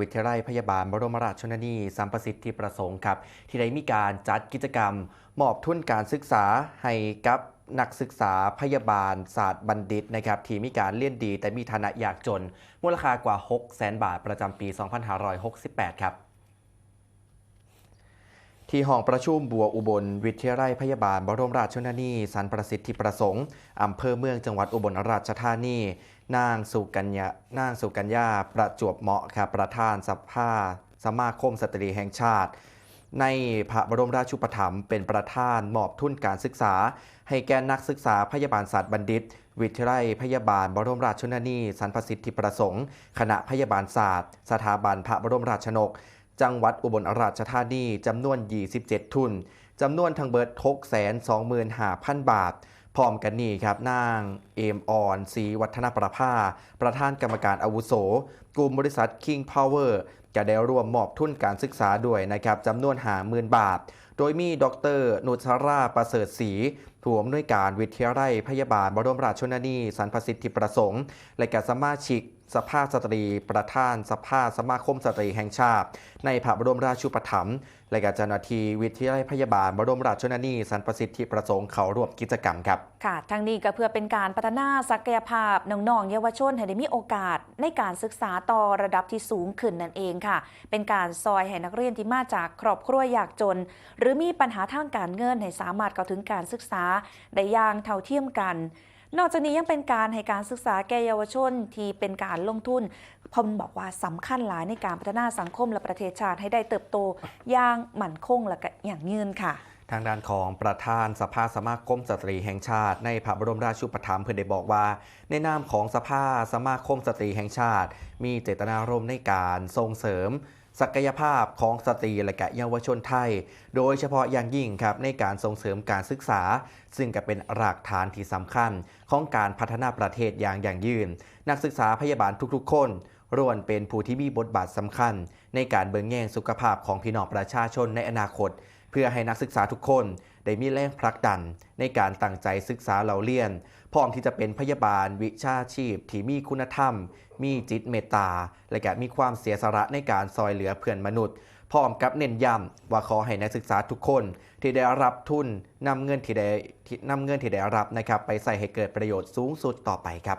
วิทยาลัยพยาบาลบรมราชชนนีสัมประสิทธิประสงค์ครับ ที่ได้มีการจัดกิจกรรม มอบทุนการศึกษาให้กับนักศึกษาพยาบาลศาสตร์บัณฑิตนะครับที่มีการเรียนดีแต่มีฐานะยากจน มูลค่ากว่า 6 0 0 0 0 0 บาทประจำปี 2568 ครับ ที่ห้องประชุมบัวอุบล วิทยาลัยพยาบาลบรมราชชนนีสันประสิทธิประสงค์อำเภอเมืองจังหวัดอุบลราชธานี นางสุกัญญานางสุกัญญาประจวบเหมาะครับประธานสภาสมาคมสตรีแห่งชาติ ในพระบรมราชูปถัมภ์เป็นประธานมอบทุนการศึกษา ให้แก่นักศึกษาพยาบาลศาสตร์บัณฑิต วิทยาลัยพยาบาลบรมราชชนนีสันประสิทธิประสงค์คณะพยาบาลศาสตร์ สถาบันพระบรมราชชนก จังหวัดอุบลราชธานีจำนวน 27 ทุนจำนวนทางเบิด625,000 บาท พร้อมกันนี้ครับนางเอมออนศรีวัฒนประภา ประธานกรรมการอาวุโส กลุ่มบริษัท King Power จะได้ร่วมมอบทุนการศึกษาด้วยนะครับจำนวน50,000บาท โดยมีดรนุชราประเสริฐศรีผู้อำนวยการวิทยาลัยพยาบาลบรมราชชนนีสันประสิทธิประสงค์ และกสมาชิกสภาสตรี ประธานสภาสมาคมสตรีแห่งชาติ ในพระบรมราชูปถัมภ์และกับเจ้าหน้าที่วิทยาลัยพยาบาลบรมราชชนนีสันประสิทธิประสงค์เขาร่วมกิจกรรมครับ ค่ะทั้งนี้ก็เพื่อเป็นการพัฒนาศักยภาพน้องๆเยาวชนให้ได้มีโอกาสในการศึกษาต่อระดับที่สูงขึ้นนั่นเองค่ะเป็นการซอยให้นักเรียนที่มาจากครอบครัวยากจน หรือมีปัญหาทางการเงินให้สามารถเข้าถึงการศึกษาได้อย่างเท่าเทียมกันนอกจากนี้ยังเป็นการให้การศึกษาแก่เยาวชนที่เป็นการลงทุนพมบอกว่าสำคัญหลายในการพัฒนาสังคมและประเทศชาติให้ได้เติบโตอย่างมั่นคงและก็อย่างยืนค่ะ ทางด้านของประธานสภาสมาคมสตรีแห่งชาติ ในพระบรมราชูปถัมภ์เพื่อได้บอกว่า ในนามของสภาสมาคมสตรีแห่งชาติ มีเจตนารมณ์ในการส่งเสริม ศักยภาพของสตรีและกะเยาวชนไทย โดยเฉพาะอย่างยิ่งครับในการส่งเสริมการศึกษา ซึ่งก็เป็นรากฐานที่สำคัญของการพัฒนาประเทศอย่างอย่างยืน นักศึกษาพยาบาลทุกๆ คนล้วนเป็นผู้ที่มีบทบาทสำคัญ ในการเบิงแย่งสุขภาพของพี่น้องประชาชนในอนาคต เพื่อให้นักศึกษาทุกคนได้มีแรงผลักดันในการตั้งใจศึกษาเราเรียน พร้อมที่จะเป็นพยาบาลวิชาชีพ ที่มีคุณธรรม มีจิตเมตตา และก็มีความเสียสละในการซอยเหลือเพื่อนมนุษย์ พร้อมกับเน้นย้ำว่าขอให้นักศึกษาทุกคนที่ได้รับทุนนำเงินที่ได้นำเงินที่ได้รับนะครับไปใส่ให้เกิดประโยชน์สูงสุดต่อไปครับ